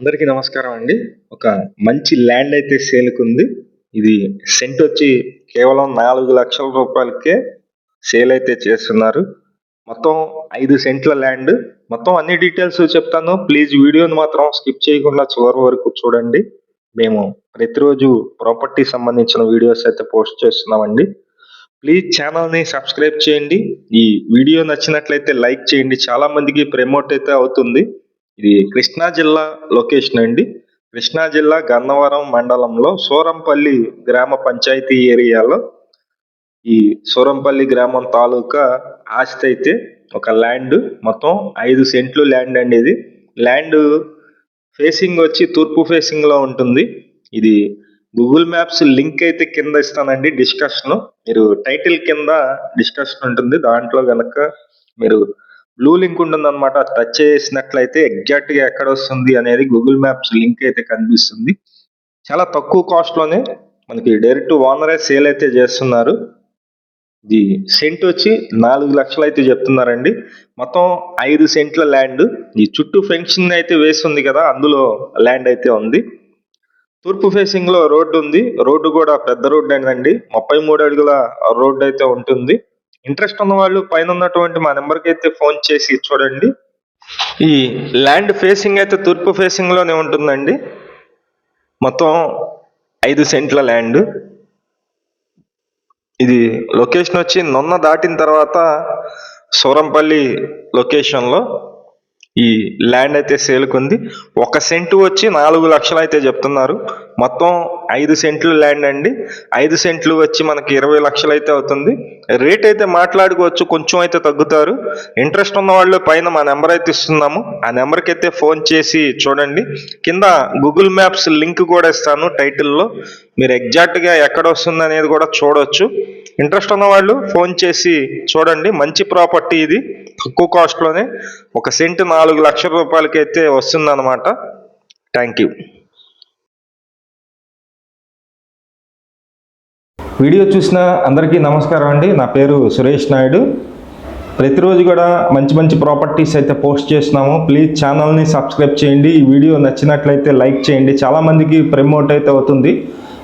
అందరికీ నమస్కారం అండి. ఒక మంచి ల్యాండ్ అయితే సేల్కి ఉంది ఇది సెంట్ వచ్చి కేవలం నాలుగు లక్షల రూపాయలకే సేల్ అయితే చేస్తున్నారు. మొత్తం ఐదు సెంట్ల ల్యాండ్. మొత్తం అన్ని డీటెయిల్స్ చెప్తాను. ప్లీజ్ వీడియోని మాత్రం స్కిప్ చేయకుండా చివరి వరకు చూడండి. మేము ప్రతిరోజు ప్రాపర్టీ సంబంధించిన వీడియోస్ అయితే పోస్ట్ చేస్తున్నామండి. ప్లీజ్ ఛానల్ని సబ్స్క్రైబ్ చేయండి. ఈ వీడియో నచ్చినట్లయితే లైక్ చేయండి. చాలామందికి ప్రమోట్ అయితే అవుతుంది. ఇది కృష్ణా జిల్లా లొకేషన్ అండి. కృష్ణా జిల్లా గన్నవరం మండలంలో సూరంపల్లి గ్రామ పంచాయతీ ఏరియాలో ఈ సూరంపల్లి గ్రామం తాలూకా ఆస్తి అయితే ఒక ల్యాండ్ మొత్తం ఐదు సెంట్లు ల్యాండ్ అండి ఇది. ల్యాండ్ ఫేసింగ్ వచ్చి తూర్పు ఫేసింగ్లో ఉంటుంది. ఇది గూగుల్ మ్యాప్స్ లింక్ అయితే కింద ఇస్తానండి డిస్కషన్ మీరు టైటిల్ కింద డిస్కషన్ ఉంటుంది. దాంట్లో కనుక మీరు బ్లూ లింక్ ఉంటుంది అనమాట టచ్ చేసినట్లయితే ఎగ్జాక్ట్గా ఎక్కడ వస్తుంది అనేది గూగుల్ మ్యాప్స్ లింక్ అయితే కనిపిస్తుంది. చాలా తక్కువ కాస్ట్లోనే మనకి డైరెక్ట్ ఓనరే సేల్ అయితే చేస్తున్నారు. ఇది సెంట్ వచ్చి నాలుగు లక్షలు అయితే చెప్తున్నారండి. మొత్తం ఐదు సెంట్ల ల్యాండ్ ఈ చుట్టూ ఫెన్సింగ్ అయితే వేస్తుంది కదా అందులో ల్యాండ్ అయితే ఉంది. తూర్పు ఫేసింగ్లో రోడ్డు ఉంది. రోడ్డు కూడా పెద్ద రోడ్డు అండి ముప్పై మూడు అడుగుల రోడ్డు అయితే ఉంటుంది. ఇంట్రెస్ట్ ఉన్న వాళ్ళు పైన ఉన్నటువంటి మా నెంబర్కి అయితే ఫోన్ చేసి చూడండి. ఈ ల్యాండ్ ఫేసింగ్ అయితే తూర్పు ఫేసింగ్లోనే ఉంటుందండి. మొత్తం ఐదు సెంట్ల ల్యాండ్. ఇది లొకేషన్ వచ్చి నొన్న దాటిన తర్వాత సూరంపల్లి లొకేషన్లో. ఈ ల్యాండ్ అయితే సేల్కుంది ఒక సెంటు వచ్చి నాలుగు లక్షలు అయితే చెప్తున్నారు. మొత్తం ఐదు సెంట్లు ల్యాండ్ అండి. ఐదు సెంట్లు వచ్చి మనకి ఇరవై లక్షలు అయితే అవుతుంది. రేట్ అయితే మాట్లాడుకోవచ్చు కొంచెం అయితే తగ్గుతారు. ఇంట్రెస్ట్ ఉన్న వాళ్ళు పైన మా నెంబర్ అయితే ఇస్తున్నాము. ఆ నెంబర్కి అయితే ఫోన్ చేసి చూడండి. కింద గూగుల్ మ్యాప్స్ లింక్ కూడా ఇస్తాను టైటిల్లో మీరు ఎగ్జాక్ట్గా ఎక్కడ వస్తుంది అనేది కూడా చూడవచ్చు ఇంట్రెస్ట్ ఉన్న వాళ్ళు ఫోన్ చేసి చూడండి మంచి ప్రాపర్టీ ఇది తక్కువ కాస్ట్లోనే ఒక సెంట్ నాలుగు లక్షల రూపాయలకి అయితే వస్తుందన్నమాట. థ్యాంక్ యూ వీడియో చూసిన అందరికీ నమస్కారం అండి. నా పేరు సురేష్ నాయుడు. ప్రతిరోజు కూడా మంచి మంచి ప్రాపర్టీస్ అయితే పోస్ట్ చేస్తున్నాము. ప్లీజ్ ఛానల్ని సబ్స్క్రైబ్ చేయండి. ఈ వీడియో నచ్చినట్లయితే లైక్ చేయండి. చాలామందికి ప్రమోట్ అయితే అవుతుంది.